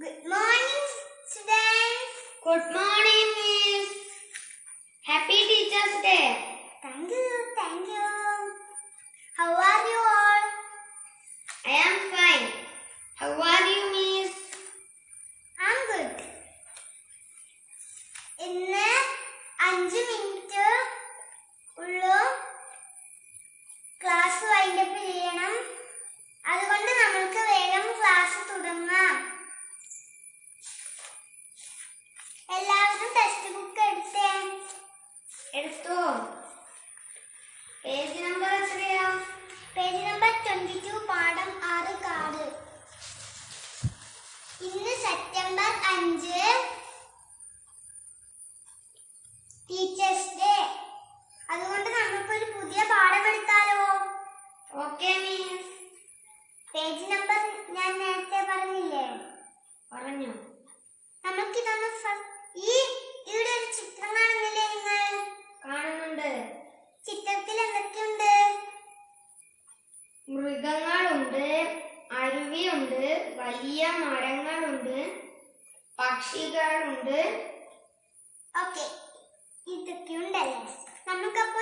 Good morning, students. Good morning, teachers day അതുകൊണ്ട് നമുക്കൊരു പുതിയ പാഠം എടുത്താലോ ഓക്കെ മിസ് പേജ് നമ്പർ ഞാൻ നേരത്തെ പറഞ്ഞില്ലേ? പറഞ്ഞു. നമുക്കിതൊന്ന് ഈ ഇവിടെ ഒരു ചിത്രം കാണുന്നില്ലേ നിങ്ങൾ? കാണുന്നുണ്ട്. ചിത്രത്തിൽ എന്തൊക്കെയുണ്ട്? മൃഗങ്ങളുണ്ട് അരുവിയുണ്ട് വലിയ മരങ്ങളുണ്ട് പക്ഷികളുണ്ട്. ഓക്കെ ഇതൊക്കെയുണ്ടല്ലേ നമുക്കപ്പോ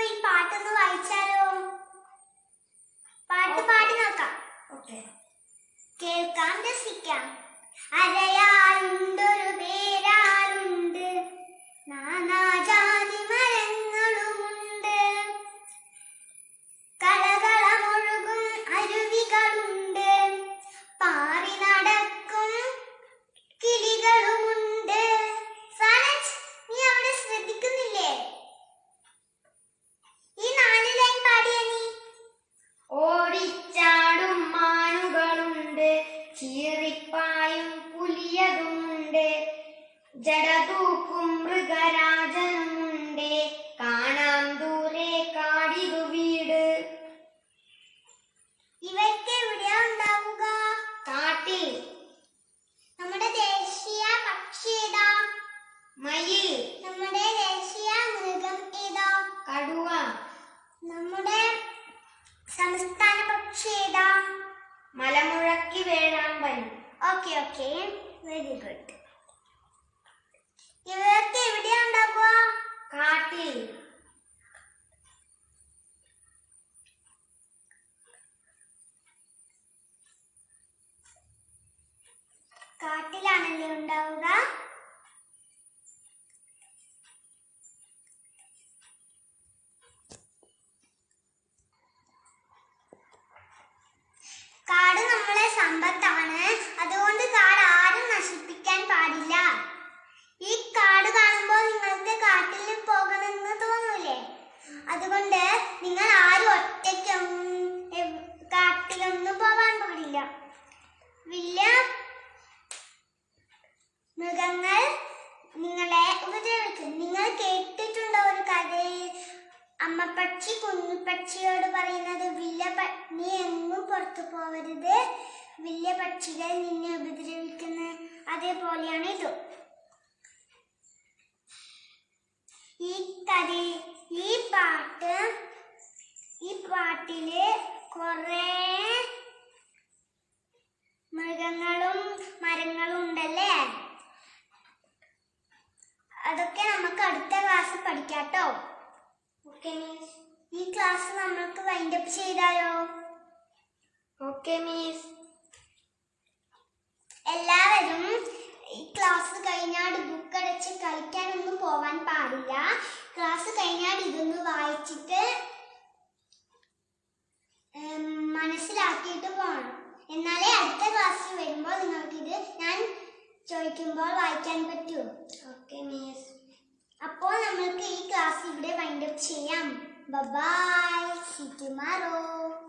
ജടതൂക്കും മൃഗരാജനുമുണ്ട്. കാണാം ദൂരെ കാടിരു വീട്. ഇവയ്ക്ക് എവിടെയാ ഉണ്ടാവുക? കാട്ടിൽ. നമ്മുടെ ദേശീയ പക്ഷി ഏതാ? മയിൽ. നമ്മുടെ ദേശീയ മൃഗം ഏതാ? കടുവ. നമ്മുടെ സംസ്ഥാന പക്ഷി ഏതാ? മലമുഴക്കി വേഴാമ്പൽ. Okay okay. Very good. ഇവയൊക്കെ എവിടെയാ ഉണ്ടാക്കുക കാട്ടിൽ. കാട്ടിലാണല്ലേ ഉണ്ടാവുക? അമ്മപ്പക്ഷി കുഞ്ഞുപക്ഷിയോട് പറയുന്നത് വില്ല നീ എങ്ങും പുറത്തു പോവരുത്. വലിയ പക്ഷികൾ നിന്നെ ഉപദ്രവിക്കുന്ന അതേപോലെയാണ് ഇത്. ഈ കഥ ഈ പാട്ട് ഈ പാട്ടിൽ കുറേ മൃഗങ്ങളും മരങ്ങളും ഉണ്ടല്ലേ? അതൊക്കെ നമുക്ക് അടുത്ത ക്ലാസ് പഠിക്കാട്ടോ. ഓക്കെ മിസ് ഈ ക്ലാസ് നമ്മൾക്ക് വൈൻഡ് അപ്പ് ചെയ്താലോ? ഓക്കെ മിസ് എല്ലാവരും ഈ ക്ലാസ് കഴിഞ്ഞാൽ ബുക്ക് അടച്ച് കളിക്കാനൊന്നും പോവാൻ പാടില്ല. ക്ലാസ് കഴിഞ്ഞാൽ ഇതൊന്ന് വായിച്ചിട്ട് മനസ്സിലാക്കിയിട്ട് പോകണം എന്നാലേ അടുത്ത ക്ലാസ്സിൽ വരുമ്പോൾ നിങ്ങൾക്കിത് ഞാൻ ചോദിക്കുമ്പോൾ വായിക്കാൻ പറ്റൂ. ഓക്കെ മിസ് അപ്പോൾ നമ്മൾക്ക് ഈ ക്ലാസ് ഇവിടെ വൈൻഡപ്പ് ചെയ്യാം. Bye bye. See you tomorrow.